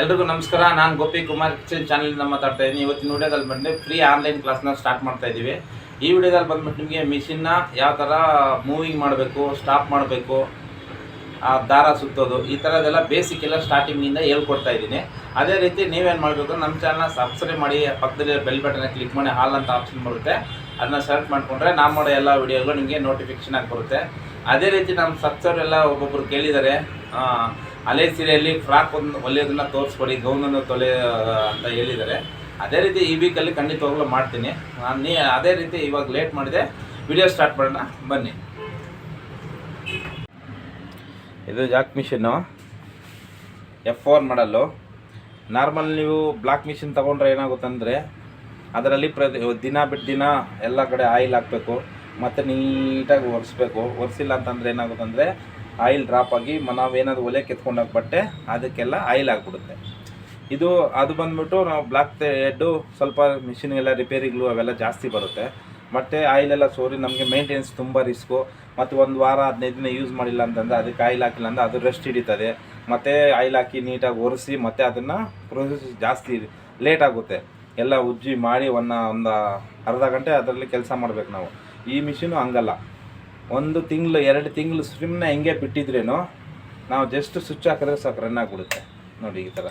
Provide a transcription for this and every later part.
ಎಲ್ರಿಗೂ ನಮಸ್ಕಾರ. ನಾನು ಗೋಪಿ ಕುಮಾರ್ ಕಿಚನ್ ಚಾನಲಿಂದ ಮಾತಾಡ್ತಾ ಇದ್ದೀನಿ. ಇವತ್ತಿನ ವಿಡಿಯೋದಲ್ಲಿ ಬಂದು ಫ್ರೀ ಆನ್ಲೈನ್ ಕ್ಲಾಸ್ನ ಸ್ಟಾರ್ಟ್ ಮಾಡ್ತಾ ಇದ್ದೀವಿ. ಈ ವಿಡಿಯೋದಲ್ಲಿ ಬಂದ್ಬಿಟ್ಟು ನಿಮಗೆ ಮಿಷಿನ್ನ ಯಾವ ಥರ ಮೂವಿಂಗ್ ಮಾಡಬೇಕು ಸ್ಟಾಪ್ ಮಾಡಬೇಕು, ಆ, ದಾರ ಸುತ್ತೋದು, ಈ ಥರದ್ದೆಲ್ಲ ಬೇಸಿಕ್ ಎಲ್ಲ ಸ್ಟಾರ್ಟಿಂಗಿಂದ ಹೇಳ್ಕೊಡ್ತಾ ಇದ್ದೀನಿ. ಅದೇ ರೀತಿ ನೀವೇನು ಮಾಡಬೇಕು ನಮ್ಮ ಚಾನಲ್ನ ಸಬ್ಸ್ಕ್ರೈಬ್ ಮಾಡಿ, ಪಕ್ಕದಲ್ಲಿ ಬೆಲ್ ಬಟನ್ ಕ್ಲಿಕ್ ಮಾಡಿ, ಹಾಲ್ ಅಂತ ಆಪ್ಷನ್ ಬರುತ್ತೆ. ಅದನ್ನ ಸೆಲೆಕ್ಟ್ ಮಾಡಿಕೊಂಡ್ರೆ ನಾವು ಮಾಡೋ ಎಲ್ಲ ವಿಡಿಯೋಗಳು ನಿಮಗೆ ನೋಟಿಫಿಕೇಶನ್ ಆಗಿ ಬರುತ್ತೆ. ಅದೇ ರೀತಿ ನಮ್ಮ ಸಬ್ಸ್ಕ್ರೈಬರ್ ಎಲ್ಲ ಒಬ್ಬೊಬ್ರು ಕೇಳಿದ್ದಾರೆ ಹಳೆ ಸೀರೆಯಲ್ಲಿ ಫ್ರಾಕ್ ಒಂದು ಹೊಲಿಯೋದನ್ನ ತೋರಿಸ್ಕೊಡಿ, ಗೌನನ್ನು ತೊಲೆ ಅಂತ ಹೇಳಿದ್ದಾರೆ. ಅದೇ ರೀತಿ ಈ ವೀಕಲ್ಲಿ ಖಂಡಿತವಾಗ್ಲೂ ಮಾಡ್ತೀನಿ. ನಾನು ನೀ ಅದೇ ರೀತಿ ಇವಾಗ ಲೇಟ್ ಮಾಡಿದೆ. ವಿಡಿಯೋ ಸ್ಟಾರ್ಟ್ ಮಾಡೋಣ. ಬನ್ನಿ. ಇದು Jack machine F four ಮಾಡಲ್ಲು normal ನೀವು ಬ್ಲಾಕ್ ಮಿಷಿನ್ ತೊಗೊಂಡ್ರೆ ಏನಾಗುತ್ತಂದರೆ, ಅದರಲ್ಲಿ ಪ್ರತಿ ದಿನ ಬಿಟ್ಟು ದಿನ ಎಲ್ಲ ಕಡೆ ಆಯಿಲ್ ಹಾಕಬೇಕು, ಮತ್ತು ನೀಟಾಗಿ ಒರೆಸ್ಬೇಕು. ಒರೆಸಿಲ್ಲ ಅಂತಂದರೆ ಏನಾಗುತ್ತಂದರೆ ಆಯಿಲ್ ಡ್ರಾಪ್ ಆಗಿ ನಾವೇನಾದ್ರು ಒಲೆ ಕೆತ್ಕೊಂಡಾಗ ಬಟ್ಟೆ ಅದಕ್ಕೆಲ್ಲ ಆಯಿಲ್ ಆಗಿಬಿಡುತ್ತೆ. ಇದು ಅದು ಬಂದ್ಬಿಟ್ಟು ನಾವು ಬ್ಲಾಕ್ ಹೆಡ್ಡು ಸ್ವಲ್ಪ ಮಿಷಿನ್ಗೆಲ್ಲ ರಿಪೇರಿಗಳು ಅವೆಲ್ಲ ಜಾಸ್ತಿ ಬರುತ್ತೆ. ಮತ್ತು ಆಯಿಲೆಲ್ಲ ಸೋರಿ, ನಮಗೆ ಮೇಂಟೆನೆನ್ಸ್ ತುಂಬ ರಿಸ್ಕು ಮತ್ತು ಒಂದು ವಾರ, ಹದಿನೈದು ದಿನ ಯೂಸ್ ಮಾಡಿಲ್ಲ ಅಂತಂದರೆ ಅದಕ್ಕೆ ಆಯಿಲ್ ಹಾಕಿಲ್ಲ ಅಂದರೆ ಅದು ರೆಸ್ಟ್ ಹಿಡಿತದೆ. ಮತ್ತು ಆಯಿಲ್ ಹಾಕಿ ನೀಟಾಗಿ ಒರೆಸಿ, ಮತ್ತು ಅದನ್ನು ಪ್ರೊಸೆಸ್ ಜಾಸ್ತಿ ಲೇಟ್ ಆಗುತ್ತೆ. ಎಲ್ಲ ಉಜ್ಜಿ ಮಾಡಿ ಒಂದು ಒಂದು ಅರ್ಧ ಗಂಟೆ ಅದರಲ್ಲಿ ಕೆಲಸ ಮಾಡಬೇಕು ನಾವು. ಈ ಮಿಷಿನು ಹಂಗಲ್ಲ. ಒಂದು ತಿಂಗಳು, ಎರಡು ತಿಂಗಳು ಸುಮ್ಮನೆ ಹೆಂಗೆ ಬಿಟ್ಟಿದ್ರೇನು ನಾವು ಜಸ್ಟ್ ಸ್ವಿಚ್ ಹಾಕಿದ್ರೆ ಸಾಕು ರನ್ ಆಗಿಬಿಡುತ್ತೆ. ನೋಡಿ ಈ ಥರ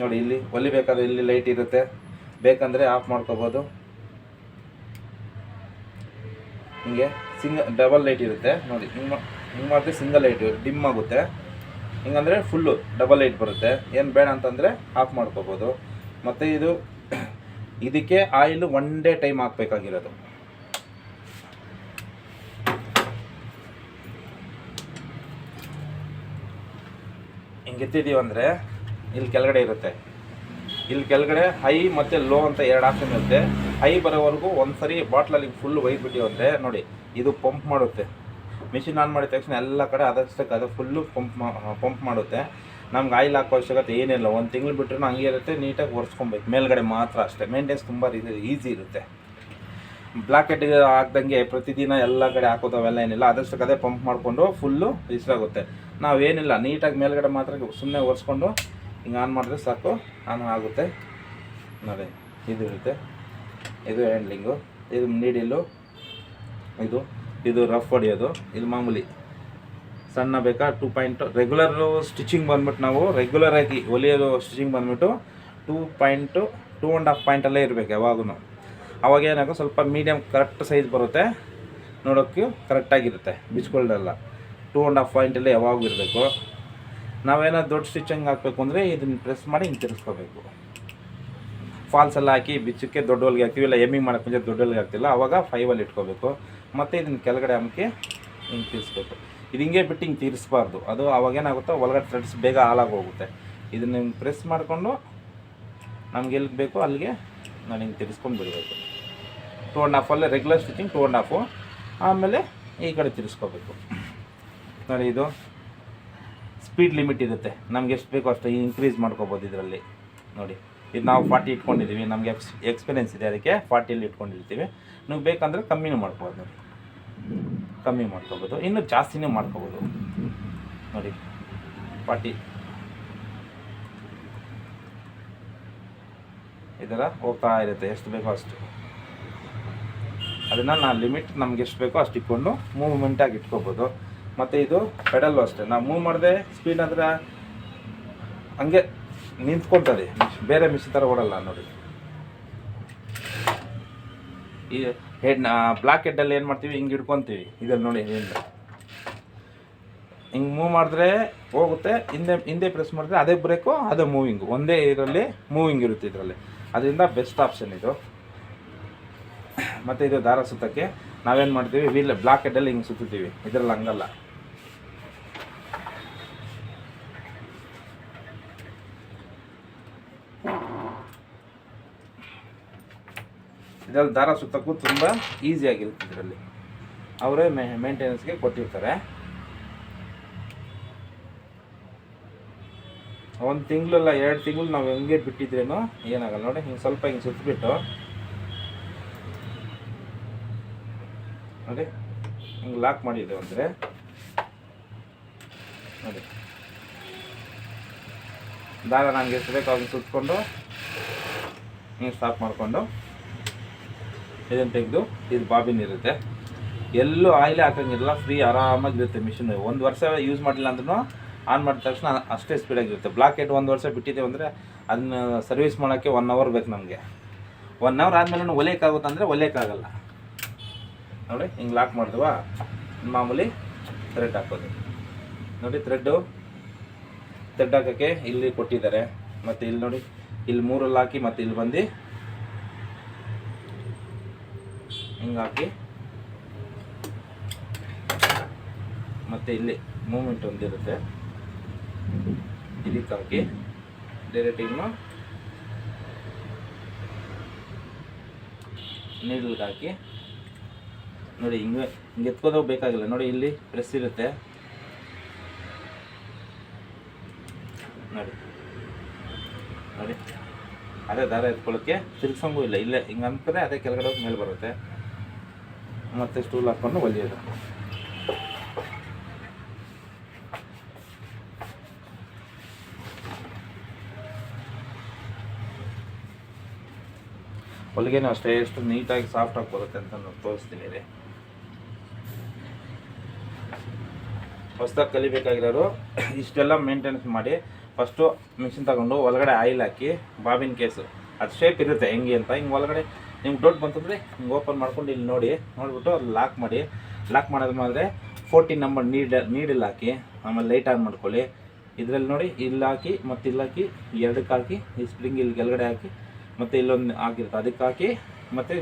ನೋಡಿ ಇಲ್ಲಿ ಹೊಲಿಬೇಕಾದ್ರೆ ಇಲ್ಲಿ ಲೈಟ್ ಇರುತ್ತೆ. ಬೇಕಂದರೆ ಆಫ್ ಮಾಡ್ಕೋಬೋದು. ಹಿಂಗೆ ಸಿಂಗ ಡಬಲ್ ಲೈಟ್ ಇರುತ್ತೆ. ನೋಡಿ, ಹಿಂಗೆ ಹಿಂಗೆ ಮಾಡಿದ್ರೆ ಸಿಂಗಲ್ ಲೈಟ್ ಡಿಮ್ ಆಗುತ್ತೆ. ಹಿಂಗಂದರೆ ಫುಲ್ಲು ಡಬಲ್ ಲೈಟ್ ಬರುತ್ತೆ. ಏನು ಬೇಡ ಅಂತಂದರೆ ಆಫ್ ಮಾಡ್ಕೋಬೋದು. ಮತ್ತು ಇದು, ಇದಕ್ಕೆ ಆಯಿಲ್ ಒನ್ ಡೇ ಟೈಮ್ ಹಾಕ್ಬೇಕಾಗಿರೋದು. ಅಂದರೆ ಇಲ್ಲಿ ಕೆಳಗಡೆ ಇರುತ್ತೆ. ಇಲ್ಲಿ ಕೆಳಗಡೆ ಹೈ ಮತ್ತು ಲೋ ಅಂತ ಎರಡು ಆಪ್ಷನ್ ಇರುತ್ತೆ. ಹೈ ಬರೋವರೆಗೂ ಒಂದು ಸರಿ ಬಾಟ್ಲಲ್ಲಿ ಫುಲ್ ಅಂದರೆ ನೋಡಿ, ಇದು ಪಂಪ್ ಮಾಡುತ್ತೆ. ಮಿಷಿನ್ ಆನ್ ಮಾಡಿದ ತಕ್ಷಣ ಎಲ್ಲ ಕಡೆ ಅದಷ್ಟಕ್ಕೆ ಅದು ಫುಲ್ಲು ಪಂಪ್ ಪಂಪ್ ಮಾಡುತ್ತೆ. ನಮ್ಗೆ ಆಯಿಲ್ ಹಾಕೋ ಅವಶ್ಯಕತೆ ಏನಿಲ್ಲ. ಒಂದು ತಿಂಗಳು ಬಿಟ್ಟರು ಹಂಗೆ ಇರುತ್ತೆ ನೀಟಾಗಿ ಒರೆಸ್ಕೊಬೇಕು. ಮೇಲ್ಗಡೆ ಮಾತ್ರ ಅಷ್ಟೇ. ಮೇಂಟೆನ್ಸ್ ತುಂಬ ಈಸಿ ಇರುತ್ತೆ. ಬ್ಲಾಕೆಟ್ ಆಗ್ದಂಗೆ ಪ್ರತಿದಿನ ಎಲ್ಲ ಕಡೆ ಹಾಕೋದು ಅವೆಲ್ಲ ಏನಿಲ್ಲ. ಅದಷ್ಟಕ್ಕೆ ಅದೇ ಪಂಪ್ ಮಾಡಿಕೊಂಡು ಫುಲ್ಲು ಇಷ್ಟಾಗುತ್ತೆ ನಾವೇನಿಲ್ಲ, ನೀಟಾಗಿ ಮೇಲ್ಗಡೆ ಮಾತ್ರ ಸುಮ್ಮನೆ ಒರೆಸ್ಕೊಂಡು ಹಿಂಗೆ ಆನ್ ಮಾಡಿದ್ರೆ ಸಾಕು ಆನ್ ಆಗುತ್ತೆ. ನೋಡಿ, ಇದು ಇರುತ್ತೆ. ಇದು ಹ್ಯಾಂಡ್ಲಿಂಗು ಇದು ನೀಡಿಲ್ಲು ಇದು ಇದು ರಫ್ ಹೊಡೆಯೋದು, ಇದು ಮಾಮೂಲಿ. ಸಣ್ಣ ಬೇಕಾ ಟೂ ಪಾಯಿಂಟ್ ರೆಗ್ಯುಲರು ಸ್ಟಿಚಿಂಗ್ ಬಂದ್ಬಿಟ್ಟು ನಾವು ರೆಗ್ಯುಲರ್ ಆಗಿ ಹೊಲಿಯೋದು ಸ್ಟಿಚಿಂಗ್ ಬಂದ್ಬಿಟ್ಟು two point two and half ಪಾಯಿಂಟಲ್ಲೇ ಇರಬೇಕು ಯಾವಾಗೂ ಅವಾಗ ಏನಾಗೋ ಸ್ವಲ್ಪ ಮೀಡಿಯಮ್ ಕರೆಕ್ಟ್ ಸೈಜ್ ಬರುತ್ತೆ. ನೋಡೋಕ್ಕೆ ಕರೆಕ್ಟಾಗಿರುತ್ತೆ ಬಿಚ್ಕೊಳ್ದಲ್ಲ ಟೂ ಆ್ಯಂಡ್ ಹಾಫ್ ಪಾಯಿಂಟಲ್ಲೇ ಯಾವಾಗೂ ಇರಬೇಕು. ನಾವೇನಾದ್ರು ದೊಡ್ಡ ಸ್ಟಿಚಿಂಗ್ ಹಾಕಬೇಕು ಅಂದರೆ ಇದನ್ನು ಪ್ರೆಸ್ ಮಾಡಿ ಹಿಂಗೆ ತಿರ್ಸ್ಕೋಬೇಕು. ಫಾಲ್ಸ್ ಎಲ್ಲ ಹಾಕಿ ಬಿಚ್ಚಕ್ಕೆ ದೊಡ್ಡ ಹೊಲಿಗೆ ಹಾಕ್ತೀವಿ, ಇಲ್ಲ ಎಮ್ಮಿಂಗ್ ಮಾಡೋಕ್ಕೆ ಮುಂಚೆ ದೊಡ್ಡ ಹೊಲಿಗೆ ಹಾಕ್ತಿಲ್ಲ ಅವಾಗ ಫೈವಲ್ಲಿ ಇಟ್ಕೋಬೇಕು. ಮತ್ತು ಇದನ್ನು ಕೆಳಗಡೆ ಹಾಕಿ ಹಿಂಗೆ ತಿರ್ಸ್ಬೇಕು. ಇದು ಹಿಂಗೆ ಬಿಟ್ಟು ಹಿಂಗೆ ತೀರಿಸ್ಬಾರ್ದು. ಅದು ಅವಾಗ ಏನಾಗುತ್ತೋ ಒಳಗಡೆ ಥ್ರೆಡ್ಸ್ ಬೇಗ ಹಾಳಾಗೋಗುತ್ತೆ. ಇದನ್ನ ಹಿಂಗೆ ಪ್ರೆಸ್ ಮಾಡಿಕೊಂಡು ನಮ್ಗೆ ಎಲ್ಲಿಗೆ ಬೇಕೋ ಅಲ್ಲಿಗೆ ನಾನು ಹಿಂಗೆ ತಿರ್ಸ್ಕೊಂಡು ಬಿಡಬೇಕು. Two and ಹಾಫಲ್ಲೇ regular stitching two and half ಆಮೇಲೆ ಈ ಕಡೆ ತಿರ್ಸ್ಕೋಬೇಕು. ನೋಡಿ ಇದು. ಸ್ಪೀಡ್ ಲಿಮಿಟ್ ಇರುತ್ತೆ. ನಮ್ಗೆ ಎಷ್ಟು ಬೇಕೋ ಅಷ್ಟು ಇನ್ಕ್ರೀಸ್ ಮಾಡ್ಕೋಬೋದು ಇದರಲ್ಲಿ. ನೋಡಿ, ಇದು ನಾವು ಫಾರ್ಟಿ ಇಟ್ಕೊಂಡಿದ್ದೀವಿ ನಮಗೆ ಎಕ್ಸ್ ಎಕ್ಸ್ಪೀರಿಯೆನ್ಸ್ ಇದೆ ಅದಕ್ಕೆ ಫಾರ್ಟಿಯಲ್ಲಿ ಇಟ್ಕೊಂಡಿರ್ತೀವಿ. ನೀವು ಬೇಕಂದರೆ ಕಮ್ಮಿನೂ ಮಾಡ್ಕೋಬೋದು ನೋಡಿ. ಕಮ್ಮಿ ಮಾಡ್ಕೋಬೋದು. ಇನ್ನೂ ಜಾಸ್ತಿನೂ ಮಾಡ್ಕೋಬೋದು. ನೋಡಿ ಫಾರ್ಟಿ ಇದರ ಹೋಗ್ತಾ ಇರುತ್ತೆ. ಎಷ್ಟು ಬೇಕೋ ಅಷ್ಟು. ಅದನ್ನು ನಾನು ಲಿಮಿಟ್ ನಮ್ಗೆ ಎಷ್ಟು ಬೇಕೋ ಅಷ್ಟು ಇಟ್ಕೊಂಡು ಮೂವ್ಮೆಂಟಾಗಿ ಇಟ್ಕೋಬೋದು. ಮತ್ತು ಇದು ಪೆಡಲ್ಲು ಅಷ್ಟೇ ನಾವು ಮೂವ್ ಮಾಡಿದೆ ಸ್ಪೀಡ್ ಅಂದರೆ ಹಂಗೆ ನಿಂತ್ಕೊಳ್ತದೆ ಬೇರೆ ಮಿಷಿನ್ ಥರ ಓಡಲ್ಲ ನೋಡಿ. ಈ ಹೆಡ್ ಬ್ಲಾಕ್ ಹೆಡ್ಡಲ್ಲಿ ಏನು ಮಾಡ್ತೀವಿ? ಹಿಂಗೆ ಹಿಡ್ಕೊತೀವಿ. ಇದ್ರಲ್ಲಿ ನೋಡಿ ಹಿಂದೆ ಹಿಂಗೆ ಮೂವ್ ಮಾಡಿದ್ರೆ ಹೋಗುತ್ತೆ. ಹಿಂದೆ ಹಿಂದೆ ಪ್ರೆಸ್ ಮಾಡಿದ್ರೆ ಅದೇ ಬ್ರೇಕು ಅದೇ ಮೂವಿಂಗು ಒಂದೇ ಇದರಲ್ಲಿ ಮೂವಿಂಗ್ ಇರುತ್ತೆ ಇದರಲ್ಲಿ. ಅದರಿಂದ ಬೆಸ್ಟ್ ಆಪ್ಷನ್ ಇದು. ಮತ್ತು ಇದು ದಾರ ಸುತ್ತಕ್ಕೆ ನಾವೇನು ಮಾಡ್ತೀವಿ? ವೀಲ್ ಬ್ಲಾಕ್ ಹೆಡ್ಡಲ್ಲಿ ಹಿಂಗೆ ಸುತ್ತೀವಿ ಇದರಲ್ಲಿ ಹಂಗಲ್ಲ. ಇದರಲ್ಲಿ ದಾರ ಸುತ್ತಕ್ಕೂ ತುಂಬ ಈಸಿಯಾಗಿರುತ್ತೆ ಇದರಲ್ಲಿ. ಅವರೇ ಮೇ ಮೇಂಟೆನೆನ್ಸ್ಗೆ ಕೊಟ್ಟಿರ್ತಾರೆ. ಒಂದು ತಿಂಗಳಲ್ಲ ಎರಡು ತಿಂಗಳು ನಾವು ಹೆಂಗೆ ಬಿಟ್ಟಿದ್ರೇನು ಏನಾಗಲ್ಲ ನೋಡಿ, ಹಿಂಗೆ ಸ್ವಲ್ಪ ಹಿಂಗೆ ಸುತ್ತಬಿಟ್ಟು ನೋಡಿ, ಹಿಂಗೆ ಲಾಕ್ ಮಾಡಿದ್ದೇವೆ ಅಂದರೆ ನೋಡಿ. ದಾರ ನನಗೆ ಎಷ್ಟು ಬೇಕು ಅವ್ರಿಗೆ ಸುತ್ತಕೊಂಡು ಹಿಂಗೆ ಸ್ಟಾಪ್ ಮಾಡಿಕೊಂಡು. ಇದನ್ನು ತೆಗೆದು ಇದು ಬಾಬಿನ್ ಇರುತ್ತೆ. ಎಲ್ಲೂ ಆಯಿಲೇ ಹಾಕೋಂಗಿಲ್ಲ ಫ್ರೀ ಆರಾಮಾಗಿರುತ್ತೆ ಮಿಷಿನ್ ಒಂದು ವರ್ಷ ಯೂಸ್ ಮಾಡಿಲ್ಲ ಅಂದ್ರೂ ಆನ್ ಮಾಡಿದ ತಕ್ಷಣ ಅಷ್ಟೇ ಸ್ಪೀಡಾಗಿರುತ್ತೆ ಬ್ಲಾಕ್ ಹೆಡ್ ಒಂದು ವರ್ಷ ಬಿಟ್ಟಿದ್ದೇವೆ ಅಂದರೆ ಅದನ್ನ ಸರ್ವಿಸ್ ಮಾಡೋಕ್ಕೆ ಒನ್ ಅವರ್ ಬೇಕು ನಮಗೆ. ಒನ್ ಅವರ್ ಆದಮೇಲೆ ಒಲೆಯಕ್ಕಾಗುತ್ತೆ ಅಂದರೆ ಒಲೆಯಕ್ಕಾಗಲ್ಲ ನೋಡಿ, ಹಿಂಗೆ ಲಾಕ್ ಮಾಡಿದ್ವಾ. ಮಾಮೂಲಿ ಥ್ರೆಡ್ ಹಾಕೋದು. ನೋಡಿ ಥ್ರೆಡ್ಡು ಥ್ರೆಡ್ ಹಾಕೋಕ್ಕೆ ಇಲ್ಲಿ ಕೊಟ್ಟಿದ್ದಾರೆ. ಮತ್ತು ಇಲ್ಲಿ ನೋಡಿ, ಇಲ್ಲಿ ಮೂರಲ್ಲಿ ಹಾಕಿ ಮತ್ತು ಇಲ್ಲಿ ಬಂದು ಹಿಂಗೆ ಹಾಕಿ ಮತ್ತು ಇಲ್ಲಿ ಮೂಮೆಂಟ್ ಒಂದಿರುತ್ತೆ. ಇದಕ್ಕೆ ಹಾಕಿ ಡೈರೆಕ್ಟ್ ಇನ್ನು ನೀಡಲ್ ಹಾಕಿ ನೋಡಿ, ಹಿಂಗೆ ಹಿಂಗೆ ಎತ್ಕೋದಾಗ ಬೇಕಾಗಿಲ್ಲ. ನೋಡಿ, ಇಲ್ಲಿ ಪ್ರೆಸ್ ಇರುತ್ತೆ. ನೋಡಿ. ನೋಡಿ. ಅದೇ ದಾರ ಎತ್ಕೊಳ್ಳೋಕ್ಕೆ ತಿರ್ಗಿಸಂಗೂ ಇಲ್ಲ. ಇಲ್ಲೇ ಹಿಂಗೆ ಅಂತಾರೆ ಅದೇ ಕೆಳಗಡೆ ಮೇಲೆ ಬರುತ್ತೆ. ಮತ್ತೆ ಸ್ಟೂಲ್ ಹಾಕ್ಕೊಂಡು ಹೊಲಿಯೋದು ಹೊಲಿಗೆನೂ ಅಷ್ಟೇ, ಎಷ್ಟು ನೀಟಾಗಿ ಸಾಫ್ಟ್ ಆಗಿ ಬರುತ್ತೆ ಅಂತ ನಾನು ತೋರಿಸ್ತೀನಿ ರೀ ಹೊಸ್ದಾಗಿ ಕಲಿಬೇಕಾಗಿರೋರು ಇಷ್ಟೆಲ್ಲ ಮೇಂಟೆನೆನ್ಸ್ ಮಾಡಿ ಫಸ್ಟು ಮಿಷಿನ್ ತಗೊಂಡು ಒಳಗಡೆ ಆಯಿಲ್ ಹಾಕಿ, ಬಾಬಿನ್ ಕೇಸು ಅದು ಶೇಪ್ ಇರುತ್ತೆ, ಹೆಂಗೆ ಅಂತ. ಹಿಂಗೆ ಒಳಗಡೆ ನಿಮ್ಗೆ ಡೌಟ್ ಬಂತಂದರೆ ಹಿಂಗೆ ಓಪನ್ ಮಾಡ್ಕೊಂಡು ಇಲ್ಲಿ ನೋಡಿ, ನೋಡಿಬಿಟ್ಟು ಅದು ಲಾಕ್ ಮಾಡಿ. ಲಾಕ್ ಮಾಡೋದು ಮಾಡಿದ್ರೆ ಫೋರ್ಟೀನ್ ನಂಬರ್ ನೀಡ್ ನೀಡಲ್ಲಿ ಹಾಕಿ, ಆಮೇಲೆ ಲೈಟ್ ಆನ್ ಮಾಡ್ಕೊಳ್ಳಿ. ಇದರಲ್ಲಿ ನೋಡಿ, ಇಲ್ಲಿ ಹಾಕಿ, ಮತ್ತು ಇಲ್ಲಿ ಹಾಕಿ, ಎರಡಕ್ಕೆ ಹಾಕಿ, ಈ ಸ್ಪ್ರಿಂಗ್ ಇಲ್ಲಿ ಕೆಳಗಡೆ ಹಾಕಿ, ಮತ್ತು ಇಲ್ಲೊಂದು ಹಾಕಿರುತ್ತೆ ಅದಕ್ಕೆ ಹಾಕಿ, ಮತ್ತು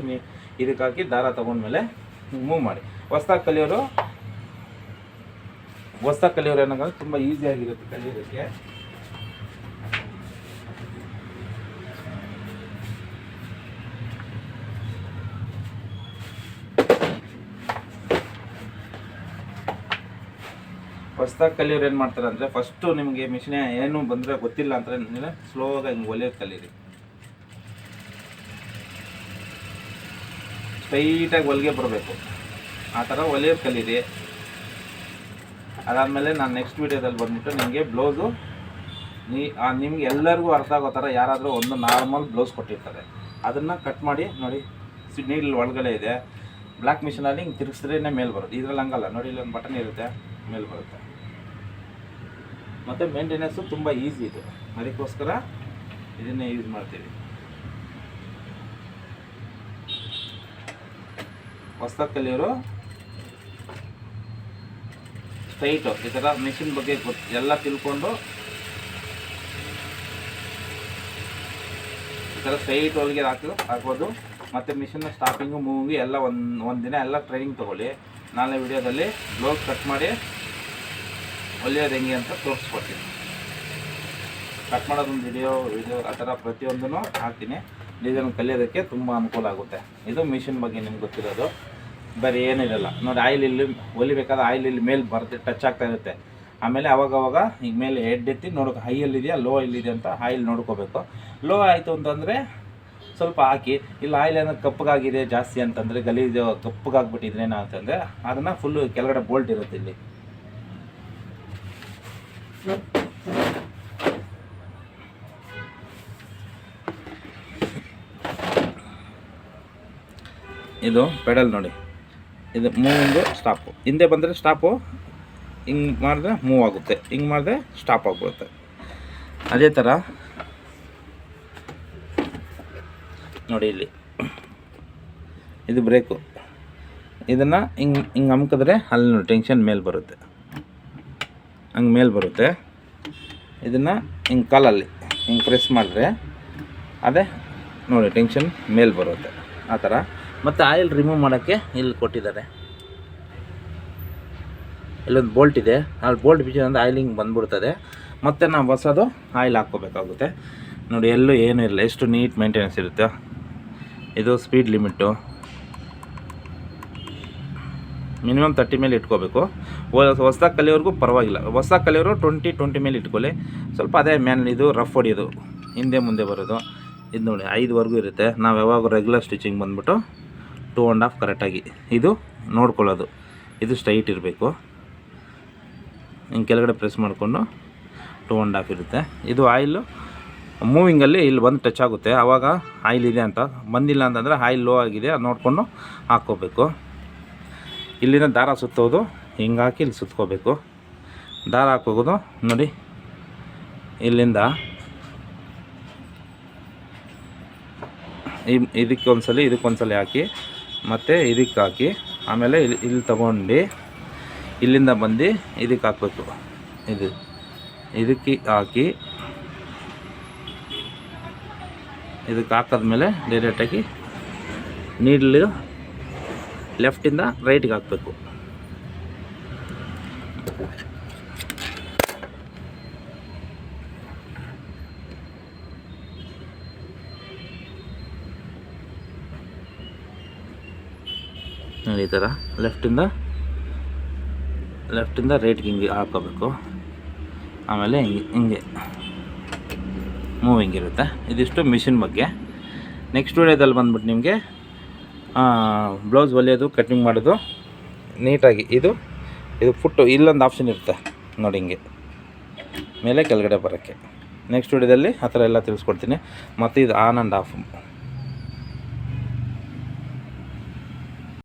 ಇದಕ್ಕೆ ಹಾಕಿ ದಾರ ತೊಗೊಂಡ್ಮೇಲೆ ಮೂವ್ ಮಾಡಿ. ಹೊಸ್ದಾಗಿ ಕಲಿಯೋರು ಹೊಸ್ದಾಗಿ ಕಲಿಯೋರು ಏನಂದ್ರೆ ತುಂಬ ಈಸಿಯಾಗಿರುತ್ತೆ ಕಲಿಯೋದಕ್ಕೆ. ಹೊಸ್ದಾಗಿ ಕಲಿಯೋರು ಏನು ಮಾಡ್ತಾರೆ ಅಂದರೆ ಫಸ್ಟು ನಿಮಗೆ ಮಿಷಿನ್ ಏನು ಬಂದರೆ ಗೊತ್ತಿಲ್ಲ ಅಂದರೆ ನೀವು ಆಗಿ ಹಿಂಗೆ ಒಲಿಯೋದು ಕಲೀರಿ. ಸ್ಟ್ರೈಟಾಗಿ ಹೊಲಿಗೆ ಬರಬೇಕು. ಆ ಥರ ಒಲೆ ಕಲೀರಿ. ಅದಾದಮೇಲೆ ನಾನು ನೆಕ್ಸ್ಟ್ ವೀಡಿಯೋದಲ್ಲಿ ಬಂದ್ಬಿಟ್ಟು ನಿಮಗೆ ಬ್ಲೌಸು ನೀ ನಿಮ್ಗೆ ಎಲ್ಲರಿಗೂ ಅರ್ಥ ಆಗೋ ಥರ ಯಾರಾದರೂ ಒಂದು ನಾರ್ಮಲ್ ಬ್ಲೌಸ್ ಕೊಟ್ಟಿರ್ತಾರೆ. ಅದನ್ನು ಕಟ್ ಮಾಡಿ, ನೋಡಿ ಸಿಡ್ನಿಲ್ ಒಳಗಡೆ ಇದೆ. ಬ್ಲ್ಯಾಕ್ ಮಿಷಿನಲ್ಲಿ ಹಿಂಗೆ ತಿರುಗಿಸಿದ್ರೇ ಮೇಲೆ ಬರುತ್ತೆ. ಇದ್ರಲ್ಲಿ ಹಂಗಲ್ಲ. ನೋಡಿ, ಇಲ್ಲೊಂದು ಬಟನ್ ಇರುತ್ತೆ, ಮೇಲೆ ಬರುತ್ತೆ. ಮತ್ತು ಮೇಂಟೆನೆನ್ಸು ತುಂಬ ಈಸಿ ಇದು. ಅದಕ್ಕೋಸ್ಕರ ಇದನ್ನೇ ಯೂಸ್ ಮಾಡ್ತೀವಿ. ಹೊಸ ಕಲಿಯೋರು ಸ್ಟೈಟು ಈ ಥರ ಮಿಷಿನ್ ಬಗ್ಗೆ ಗೊತ್ತು ಎಲ್ಲ ತಿಳ್ಕೊಂಡು ಈ ಥರ ಸ್ಟ್ರೈಟ್ ಹೊಲಿಗೆ ಹಾಕಿ ಹಾಕೋದು ಮತ್ತು ಮಿಷಿನ್ನ ಸ್ಟಾಪಿಂಗು ಮೂವಿ ಎಲ್ಲ ಒಂದು ಒಂದು ದಿನ ಎಲ್ಲ ಟ್ರೈನಿಂಗ್ ತೊಗೊಳ್ಳಿ. ನಾಳೆ ವಿಡಿಯೋದಲ್ಲಿ ಬ್ಲೌಸ್ ಕಟ್ ಮಾಡಿ ಹೊಲಿಯೋದು ಹೆಂಗೆ ಅಂತ ತೋರಿಸ್ಕೊಡ್ತೀನಿ. ಕಟ್ ಮಾಡೋದೊಂದು ವಿಡಿಯೋ ವಿಡಿಯೋ ಆ ಥರ ಪ್ರತಿಯೊಂದೂ ಹಾಕ್ತೀನಿ. ಡಿಸೈನ್ ಕಲಿಯೋದಕ್ಕೆ ತುಂಬ ಅನುಕೂಲ ಆಗುತ್ತೆ. ಇದು ಮಿಷಿನ್ ಬಗ್ಗೆ ನಿಮ್ಗೆ ಗೊತ್ತಿರೋದು. ಬೇರೆ ಏನಿರಲ್ಲ ನೋಡಿ ಆಯಿಲ್ ಇಲ್ಲಿ ಹೊಲಿಬೇಕಾದ್ರೆ ಆಯಿಲ್ ಇಲ್ಲಿ ಮೇಲೆ ಬರ್ತಿ ಟಚ್ ಆಗ್ತಾ ಇರುತ್ತೆ. ಆಮೇಲೆ ಅವಾಗವಾಗ ಅವಾಗ ಈಗ ಮೇಲೆ ಹೆಡ್ ಎತ್ತಿ ನೋಡೋಕೆ ಹೈಯಲ್ಲಿದೆಯಾ ಲೋ ಇಲ್ಲಿದೆಯಾ ಅಂತ ಆಯಿಲ್ ನೋಡ್ಕೋಬೇಕು. ಲೋ ಆಯಿತು ಅಂತಂದರೆ ಸ್ವಲ್ಪ ಹಾಕಿ, ಇಲ್ಲ ಆಯಿಲ್ ಏನಾದ್ರು ಕಪ್ಪಗಾಗಿದೆ, ಜಾಸ್ತಿ ಅಂತಂದರೆ ಗಲೀಜು ಕಪ್ಪಗಾಗ್ಬಿಟ್ಟಿದ್ರೆ ಏನಂತಂದರೆ ಅದನ್ನು ಫುಲ್ಲು ಕೆಳಗಡೆ ಬೋಲ್ಟ್ ಇರುತ್ತೆ ಇಲ್ಲಿ. ಇದು ಪೆಡಲ್ ನೋಡಿ. ಇದು ಮೂವಿಂದು ಸ್ಟಾಪು ಹಿಂದೆ ಬಂದರೆ ಸ್ಟಾಪು ಹಿಂಗೆ ಮಾಡಿದ್ರೆ ಮೂವ್ ಆಗುತ್ತೆ. ಹಿಂಗೆ ಮಾಡಿದ್ರೆ ಸ್ಟಾಪ್ ಆಗಿಬಿಡುತ್ತೆ. ಅದೇ ಥರ ನೋಡಿ ಇಲ್ಲಿ. ಇದು ಬ್ರೇಕು ಇದನ್ನು ಹಿಂಗೆ ಹಿಂಗೆ ಅಮ್ಕಿದ್ರೆ ಅಲ್ಲಿ ಟೆನ್ಷನ್ ಮೇಲೆ ಬರುತ್ತೆ. ಹಂಗೆ ಮೇಲೆ ಬರುತ್ತೆ. ಇದನ್ನು ಹಿಂಗೆ ಕಾಲಲ್ಲಿ ಹಿಂಗೆ ಪ್ರೆಸ್ ಮಾಡಿದ್ರೆ ಅದೇ ನೋಡಿ ಟೆನ್ಷನ್ ಮೇಲೆ ಬರುತ್ತೆ. ಆ ಥರ. ಮತ್ತು ಆಯಿಲ್ ರಿಮೂವ್ ಮಾಡೋಕ್ಕೆ ಇಲ್ಲಿ ಕೊಟ್ಟಿದ್ದಾರೆ. ಇಲ್ಲೊಂದು ಬೋಲ್ಟ್ ಇದೆ. ಆ ಬೋಲ್ಟ್ ಬಿಚ್ಚಿ ಅಂದರೆ ಆಯಿಲ್ ಹಿಂಗೆ ಬಂದ್ಬಿಡ್ತದೆ. ಮತ್ತು ನಾವು ಹೊಸದು ಆಯಿಲ್ ಹಾಕ್ಕೋಬೇಕಾಗುತ್ತೆ. ನೋಡಿ ಎಲ್ಲೂ ಏನೂ ಇಲ್ಲ. ಎಷ್ಟು ನೀಟ್ ಮೇಂಟೆನೆನ್ಸ್ ಇರುತ್ತೆ. ಇದು ಸ್ಪೀಡ್ ಲಿಮಿಟ್ಟು ಮಿನಿಮಮ್ ತರ್ಟಿ ಮೇಲೆ ಇಟ್ಕೋಬೇಕು. ಹೊಸ್ದಾಗಿ ಕಲಿಯೋರ್ಗೂ ಪರವಾಗಿಲ್ಲ. ಹೊಸ್ದಾಗಿ ಕಲಿಯೋರು ಟ್ವೆಂಟಿ ಟ್ವೆಂಟಿ ಮೇಲೆ ಇಟ್ಕೊಳ್ಳಿ. ಸ್ವಲ್ಪ ಅದೇ ಮ್ಯಾನ್ ಇದು ರಫ್ ಹೊಡಿಯೋದು. ಹಿಂದೆ ಮುಂದೆ ಬರೋದು. ಇದು ನೋಡಿ, ಐದುವರೆಗೂ ಇರುತ್ತೆ. ನಾವು ಯಾವಾಗ ರೆಗ್ಯುಲರ್ ಸ್ಟಿಚಿಂಗ್ ಬಂದ್ಬಿಟ್ಟು ಟೂ ಆ್ಯಂಡ್ ಹಾಫ್ ಕರೆಕ್ಟಾಗಿ ಇದು ನೋಡ್ಕೊಳ್ಳೋದು. ಇದು ಸ್ಟ್ರೈಟ್ ಇರಬೇಕು. ಹಿಂಗೆ ಕೆಳಗಡೆ ಪ್ರೆಸ್ ಮಾಡಿಕೊಂಡು ಟೂ ಆ್ಯಂಡ್ ಹಾಫ್ ಇರುತ್ತೆ. ಇದು ಆಯಿಲು ಮೂವಿಂಗಲ್ಲಿ ಇಲ್ಲಿ ಬಂದು ಟಚ್ ಆಗುತ್ತೆ. ಆವಾಗ ಆಯಿಲ್ ಇದೆ ಅಂತ. ಬಂದಿಲ್ಲ ಅಂತಂದರೆ ಆಯಿಲ್ ಲೋ ಆಗಿದೆ. ಅದು ನೋಡಿಕೊಂಡು ಹಾಕ್ಕೋಬೇಕು. ಇಲ್ಲಿಂದ ದಾರ ಸುತ್ತೋದು ಹಿಂಗೆ ಹಾಕಿ ಇಲ್ಲಿ ಸುತ್ಕೋಬೇಕು. ದಾರ ಹಾಕೋದು, ನೋಡಿ. ಇಲ್ಲಿಂದ ಇದಕ್ಕೆ ಒಂದ್ಸಲಿ ಇದಕ್ಕೊಂದ್ಸಲಿ ಹಾಕಿ, ಮತ್ತು ಇದಕ್ಕೆ ಹಾಕಿ, ಆಮೇಲೆ ಇಲ್ಲಿ ಇಲ್ಲಿ ತಗೊಂಡು ಇಲ್ಲಿಂದ ಬಂದು ಇದಕ್ಕೆ ಹಾಕಬೇಕು. ಇದು, ಇದಕ್ಕೆ ಹಾಕಿ, ಇದಕ್ಕೆ ಹಾಕಿದ್ಮೇಲೆ ಡೈರೆಕ್ಟಾಗಿ ನೀಡ್ಲು ಲೆಫ್ಟಿಂದ ರೈಟ್ಗೆ ಹಾಕಬೇಕು. ನೋಡಿ ಈ ಥರ ಲೆಫ್ಟಿಂದ ಲೆಫ್ಟಿಂದ ರೈಟ್ಗೆ ಹಿಂಗೆ ಹಾಕೋಬೇಕು ಆಮೇಲೆ ಹಿಂಗೆ ಹಿಂಗೆ ಮೂವಿಂಗ್ ಇರುತ್ತೆ ಇದಿಷ್ಟು ಮಿಷಿನ್ ಬಗ್ಗೆ. ನೆಕ್ಸ್ಟ್ ವಿಡಿಯೋದಲ್ಲಿ ಬಂದ್ಬಿಟ್ಟು ನಿಮಗೆ ಬ್ಲೌಸ್ ಹೊಲಿಯೋದು ಕಟ್ಟಿಂಗ್ ಮಾಡೋದು. ನೀಟಾಗಿ ಇದು ಇದು ಫುಟ್ಟು ಇಲ್ಲೊಂದು ಆಪ್ಷನ್ ಇರುತ್ತೆ. ನೋಡಿ ಹಿಂಗೆ. ಮೇಲೆ ಕೆಳಗಡೆ ಬರೋಕ್ಕೆ. ನೆಕ್ಸ್ಟ್ ವಿಡಿಯೋದಲ್ಲಿ ಆ ಥರ ಎಲ್ಲ ತಿಳಿಸ್ಕೊಡ್ತೀನಿ. ಮತ್ತು ಇದು ಆನ್ ಆ್ಯಂಡ್ ಆಫ್